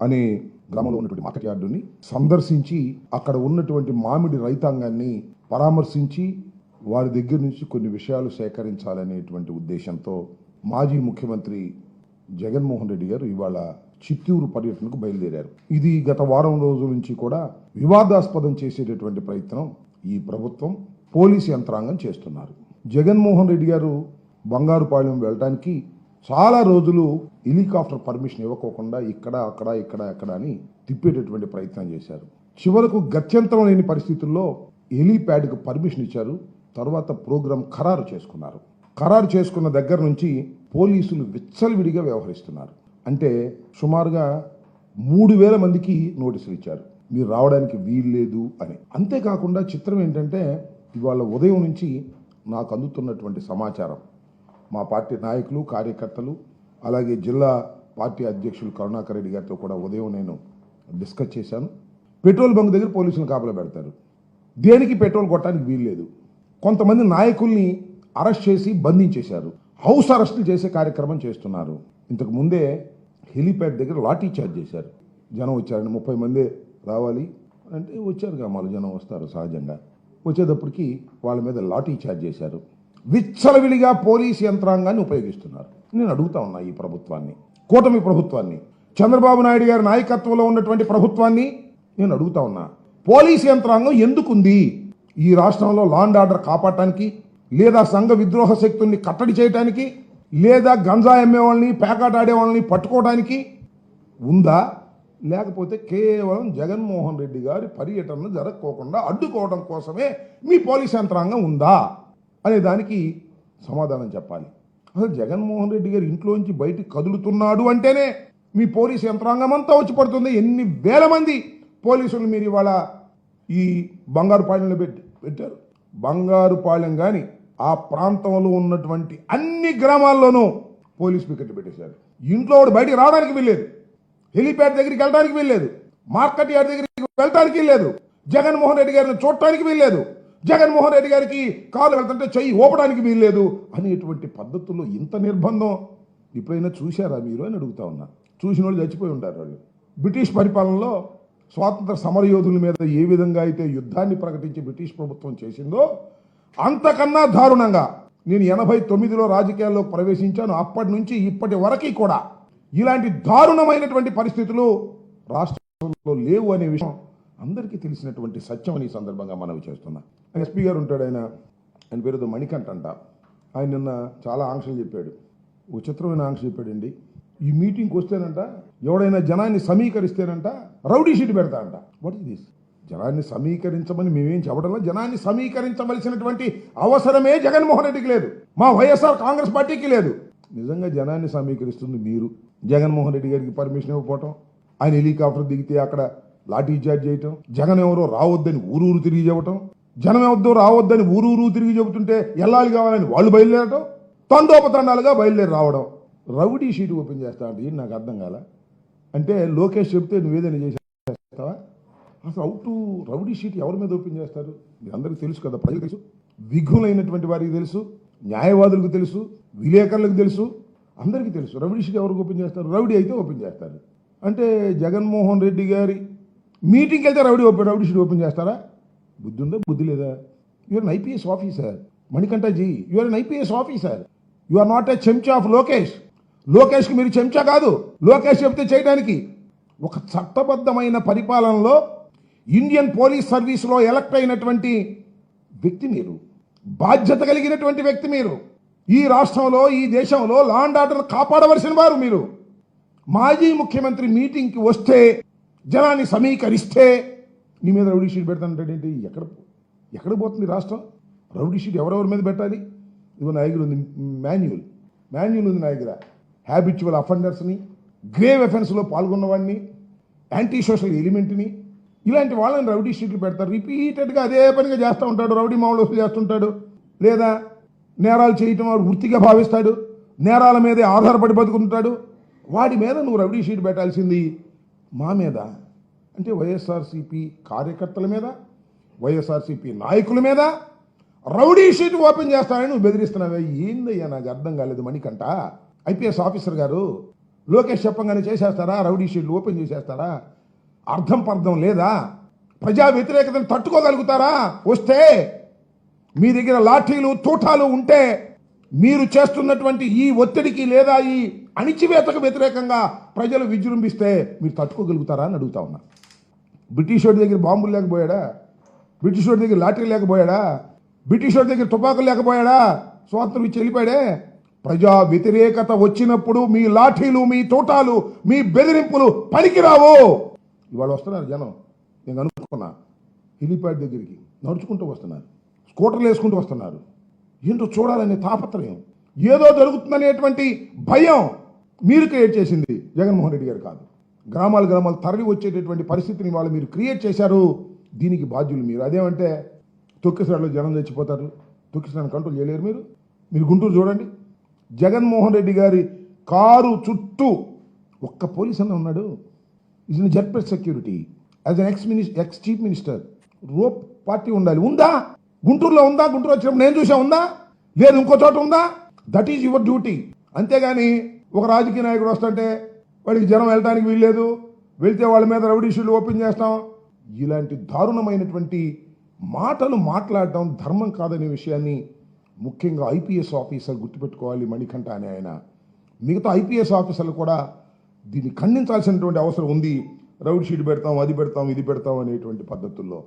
అనే గ్రామంలో ఉన్నటువంటి మార్కెట్ యార్డుని సందర్శించి అక్కడ ఉన్నటువంటి మామిడి రైతాంగాన్ని పరామర్శించి వారి దగ్గర నుంచి కొన్ని విషయాలు సేకరించాలనేటువంటి ఉద్దేశంతో మాజీ ముఖ్యమంత్రి జగన్మోహన్ రెడ్డి గారు ఇవాళ చిత్తూరు పర్యటనకు బయలుదేరారు. ఇది గత వారం రోజుల నుంచి కూడా వివాదాస్పదం చేసేటటువంటి ప్రయత్నం ఈ ప్రభుత్వం పోలీసు యంత్రాంగం చేస్తున్నారు. జగన్మోహన్ రెడ్డి గారు బంగారుపాలెం వెళ్ళడానికి చాలా రోజులు హెలికాప్టర్ పర్మిషన్ ఇవ్వకోకుండా ఇక్కడ అక్కడ ఇక్కడ అక్కడ అని తిప్పేటటువంటి ప్రయత్నం చేశారు. చివరకు గత్యంతరం లేని పరిస్థితుల్లో హెలీప్యాడ్కు పర్మిషన్ ఇచ్చారు. తర్వాత ప్రోగ్రాం ఖరారు చేసుకున్నారు. ఖరారు చేసుకున్న దగ్గర నుంచి పోలీసులు విచ్చలవిడిగా వ్యవహరిస్తున్నారు. అంటే సుమారుగా మూడు వేల మందికి నోటీసులు ఇచ్చారు. మీరు రావడానికి వీల్లేదు అని. అంతేకాకుండా చిత్రం ఏంటంటే ఇవాళ ఉదయం నుంచి నాకు అందుతున్నటువంటి సమాచారం మా పార్టీ నాయకులు కార్యకర్తలు అలాగే జిల్లా పార్టీ అధ్యక్షులు కరుణాకర్ రెడ్డి గారితో కూడా ఉదయం నేను డిస్కస్ చేశాను. పెట్రోల్ బంక్ దగ్గర పోలీసులు కాపలా పెడతారు. దేనికి పెట్రోల్ కొట్టడానికి వీల్లేదు. కొంతమంది నాయకుల్ని అరెస్ట్ చేసి బంధించేశారు. హౌస్ అరెస్టులు చేసే కార్యక్రమం చేస్తున్నారు. ఇంతకు ముందే హెలీప్యాడ్ దగ్గర లాఠీ చార్జ్ చేశారు. జనం వచ్చారండి ముప్పై మంది రావాలి అంటే వచ్చారు మాలు జనం వస్తారు సహజంగా. వచ్చేటప్పటికి వాళ్ళ మీద లాఠీ చార్జ్ చేశారు. విచ్చలవిడిగా పోలీస్ యంత్రాంగాన్ని ఉపయోగిస్తున్నారు. నేను అడుగుతా ఉన్నా ఈ ప్రభుత్వాన్ని కూటమి ప్రభుత్వాన్ని చంద్రబాబు నాయుడు గారి నాయకత్వంలో ఉన్నటువంటి ప్రభుత్వాన్ని నేను అడుగుతా ఉన్నా. పోలీస్ యంత్రాంగం ఎందుకుంది? ఈ రాష్ట్రంలో లాండ్ ఆర్డర్ కాపాడటానికి లేదా సంఘ విద్రోహ శక్తుల్ని కట్టడి చేయడానికి లేదా గంజా అమ్మే వాళ్ళని పేకాట ఆడే వాళ్ళని పట్టుకోవడానికి ఉందా? లేకపోతే కేవలం జగన్మోహన్ రెడ్డి గారి పర్యటనను జరగకోకుండా అడ్డుకోవడం కోసమే మీ పోలీస్ యంత్రాంగం ఉందా? అనే దానికి సమాధానం చెప్పాలి. అసలు జగన్మోహన్ రెడ్డి గారు ఇంట్లోంచి బయటికి కదులుతున్నాడు అంటేనే మీ పోలీస్ యంత్రాంగం అంతా వచ్చి పడుతుంది. ఎన్ని వేల మంది పోలీసులు మీరు ఇవాళ ఈ బంగారుపాలెంలో పెట్టి పెట్టారు. బంగారుపాలెం కానీ ఆ ప్రాంతంలో ఉన్నటువంటి అన్ని గ్రామాల్లోనూ పోలీస్ పికెట్ పెట్టేశారు. ఇంట్లో వాడు బయటికి రావడానికి వెళ్ళేది హెలీప్యాడ్ దగ్గరికి వెళ్ళడానికి వెళ్ళేది మార్కెట్ యార్డ్ దగ్గరికి వెళ్ళడానికి వీల్లేదు. జగన్మోహన్ రెడ్డి గారిని చూడటానికి వీల్లేదు. జగన్మోహన్ రెడ్డి గారికి కాలు వెళ్తుంటే చెయ్యి ఓపడానికి వీల్లేదు అనేటువంటి పద్ధతుల్లో ఇంత నిర్బంధం? ఎప్పుడైనా చూశారా మీరు అని అడుగుతా ఉన్నా. చూసిన వాళ్ళు చచ్చిపోయి ఉంటారు వాళ్ళు. బ్రిటిష్ పరిపాలనలో స్వాతంత్ర సమరయోధుల మీద ఏ విధంగా అయితే యుద్ధాన్ని ప్రకటించి బ్రిటిష్ ప్రభుత్వం చేసిందో అంతకన్నా దారుణంగా నేను ఎనభై తొమ్మిదిలో రాజకీయాల్లో ప్రవేశించాను. అప్పటి నుంచి ఇప్పటి వరకు కూడా ఇలాంటి దారుణమైనటువంటి పరిస్థితులు రాష్ట్రంలో లేవు అనే విషయం అందరికీ తెలిసినటువంటి సత్యం అని ఈ సందర్భంగా మనవి చేస్తున్నా. ఎస్పీ గారు ఉంటాడు ఆయన. ఆయన పేరుతో మణికంఠ అంట. ఆయన నిన్న చాలా ఆంక్షలు చెప్పాడు. విచిత్రమైన ఆంక్ష చెప్పాడండి. ఈ మీటింగ్కి వస్తేనంట ఎవడైనా జనాన్ని సమీకరిస్తేనంట రౌడీ షీట్ పెడతా అంట. వాట్ ఇస్ దిస్ జనాన్ని సమీకరించమని మేమేం చెప్పడంలో? జనాన్ని సమీకరించవలసినటువంటి అవసరమే జగన్మోహన్ రెడ్డికి లేదు. మా వైఎస్ఆర్ కాంగ్రెస్ పార్టీకి లేదు. నిజంగా జనాన్ని సమీకరిస్తుంది మీరు. జగన్మోహన్ రెడ్డి గారికి పర్మిషన్ ఇవ్వకపోవటం ఆయన హెలికాప్టర్ దిగితే అక్కడ లాఠీ చార్జ్ చేయటం జగన్ ఎవరో రావద్దని ఊరూరు తిరిగి చెప్పటం జనం ఎవరిదో రావద్దని ఊరూరు తిరిగి చెబుతుంటే ఎల్లాలి కావాలని వాళ్ళు బయలుదేరటం తండోపతండాలుగా బయలుదేరి రావడం. రౌడీ షీట్ ఓపెన్ చేస్తా అంటే నాకు అర్థం కాల? అంటే లోకేష్ చెప్తే నువ్వేదైనా చేసేస్తావా అసలు అవుట్ రౌడీ షీట్ ఎవరి మీద ఓపెన్ చేస్తారు? మీరు అందరికీ తెలుసు కదా ప్రజలకు తెలుసు. విఘులైనటువంటి వారికి తెలుసు. న్యాయవాదులకు తెలుసు. విలేకరులకు తెలుసు. అందరికీ తెలుసు. రౌడీ షీట్ ఎవరికి ఓపెన్ చేస్తారు? రౌడీ అయితే ఓపెన్ చేస్తారు. అంటే జగన్మోహన్ రెడ్డి గారి మీటింగ్కి వెళ్తే rowdy open rowdy sheet open చేస్తారా? బుద్ధి ఉందా బుద్ధి లేదా you're an IPS officer Manikantha ji you're an IPS officer you are not a చెంచా ఆఫ్ లోకేష్. లోకేష్కి మీరు చెంచా కాదు. లోకేష్ చెప్తే చేయడానికి. ఒక చట్టబద్ధమైన పరిపాలనలో ఇండియన్ పోలీస్ సర్వీస్లో ఎలక్ట్ అయినటువంటి వ్యక్తి మీరు. బాధ్యత కలిగినటువంటి వ్యక్తి మీరు. ఈ రాష్ట్రంలో ఈ దేశంలో లాండ్ ఆర్డర్ కాపాడవలసిన వారు మీరు. మాజీ ముఖ్యమంత్రి మీటింగ్కి వస్తే జనాన్ని సమీకరిస్తే నీ మీద రౌడీ షీట్ పెడతానంటాడేంటి ఎక్కడ ఎక్కడ పోతుంది రాష్ట్రం? రౌడీ షీట్ ఎవరెవరి మీద పెట్టాలి? ఇదిగో నా దగ్గర ఉంది మాన్యువల్ మాన్యువల్ ఉంది నా దగ్గర హ్యాబిచువల్ అఫెండర్స్ని గ్రేవ్ ఎఫెన్స్లో పాల్గొన్నవాడిని యాంటీ సోషల్ ఎలిమెంట్ని ఇలాంటి వాళ్ళని రౌడీ షీట్లు పెడతారు. రిపీటెడ్గా అదే పనిగా చేస్తూ ఉంటాడు. రౌడీ మామూలు వసూలు చేస్తుంటాడు. లేదా నేరాలు చేయటం వాడు వృత్తిగా భావిస్తాడు. నేరాల మీదే ఆధారపడి బతుకుంటాడు వాడి మీద నువ్వు రౌడీ షీట్ పెట్టాల్సింది మా మీద అంటే వైఎస్ఆర్సీపీ కార్యకర్తల మీద వైఎస్ఆర్సీపీ నాయకుల మీద రౌడీ షీట్ ఓపెన్ చేస్తానని నువ్వు బెదిరిస్తున్నావే. ఏందయ్యా నాకు అర్థం కాలేదు మణికంట ఐపీఎస్ ఆఫీసర్ గారు లోకేష్ చెప్పంగానే చేసేస్తారా? రౌడీ షీట్లు ఓపెన్ చేసేస్తారా? అర్థం పర్థం లేదా? ప్రజా వ్యతిరేకతను తట్టుకోగలుగుతారా? వస్తే మీ దగ్గర లాఠీలు తూటాలు ఉంటే మీరు చేస్తున్నటువంటి ఈ ఒత్తిడికి లేదా ఈ అణిచివేతకు వ్యతిరేకంగా ప్రజలు విజృంభిస్తే మీరు తట్టుకోగలుగుతారా అని అడుగుతా ఉన్నా. బ్రిటిష్ వాడి దగ్గర బాంబులు లేకపోయాడా? బ్రిటిష్ వాడి దగ్గర లాటరీ లేకపోయాడా? బ్రిటిష్ వాడి దగ్గర తుపాకులు లేకపోయాడా? స్వాతంత్రం ఇచ్చి వెళ్ళిపోయాడే? ప్రజా వ్యతిరేకత వచ్చినప్పుడు మీ లాఠీలు మీ తోటాలు మీ బెదిరింపులు పనికిరావు. ఇవాళ వస్తున్నారు జనం. నేను అనుకున్నా. హెలిప్యాడ్ దగ్గరికి నడుచుకుంటూ వస్తున్నారు. స్కూటర్లు వేసుకుంటూ వస్తున్నారు. ఏంటో చూడాలనే తాపత్రయం? ఏదో జరుగుతుందనేటువంటి భయం మీరు క్రియేట్ చేసింది జగన్మోహన్ రెడ్డి గారు కాదు. గ్రామాలు గ్రామాలు తరలి వచ్చేటటువంటి పరిస్థితిని వాళ్ళు మీరు క్రియేట్ చేశారు. దీనికి బాధ్యులు మీరు. అదేమంటే తొక్కిసరాలో జనం చచ్చిపోతారు. తొక్కిసరాన్ని కంట్రోల్ చేయలేరు మీరు. మీరు గుంటూరు చూడండి. జగన్మోహన్ రెడ్డి గారి కారు చుట్టూ ఒక్క పోలీస్ అన్న ఉన్నాడు. ఇస్ ఇన్ జడ్పెట్ security as an ex మినిస్ ex chief minister rope party ఉండాలి. ఉందా? గుంటూరులో ఉందా? గుంటూరు వచ్చినప్పుడు నేను చూసా ఉందా? లేదు ఇంకో చోట ఉందా? దట్ ఈజ్ యువర్ డ్యూటీ అంతేగాని ఒక రాజకీయ నాయకుడు వస్తుంటే వాడికి జనం వెళ్ళడానికి వీల్లేదు. వెళ్తే వాళ్ళ మీద రౌడీ షీట్లు ఓపెన్ చేస్తాం. ఇలాంటి దారుణమైనటువంటి మాటలు మాట్లాడటం ధర్మం కాదనే విషయాన్ని ముఖ్యంగా ఐపీఎస్ ఆఫీసర్ గుర్తుపెట్టుకోవాలి మణికంఠ అనే ఆయన. మిగతా ఐపీఎస్ ఆఫీసర్లు కూడా దీన్ని ఖండించాల్సినటువంటి అవసరం ఉంది. రౌడ్ షీట్ పెడతాం అది పెడతాం ఇది పెడతాం అనేటువంటి పద్ధతుల్లో.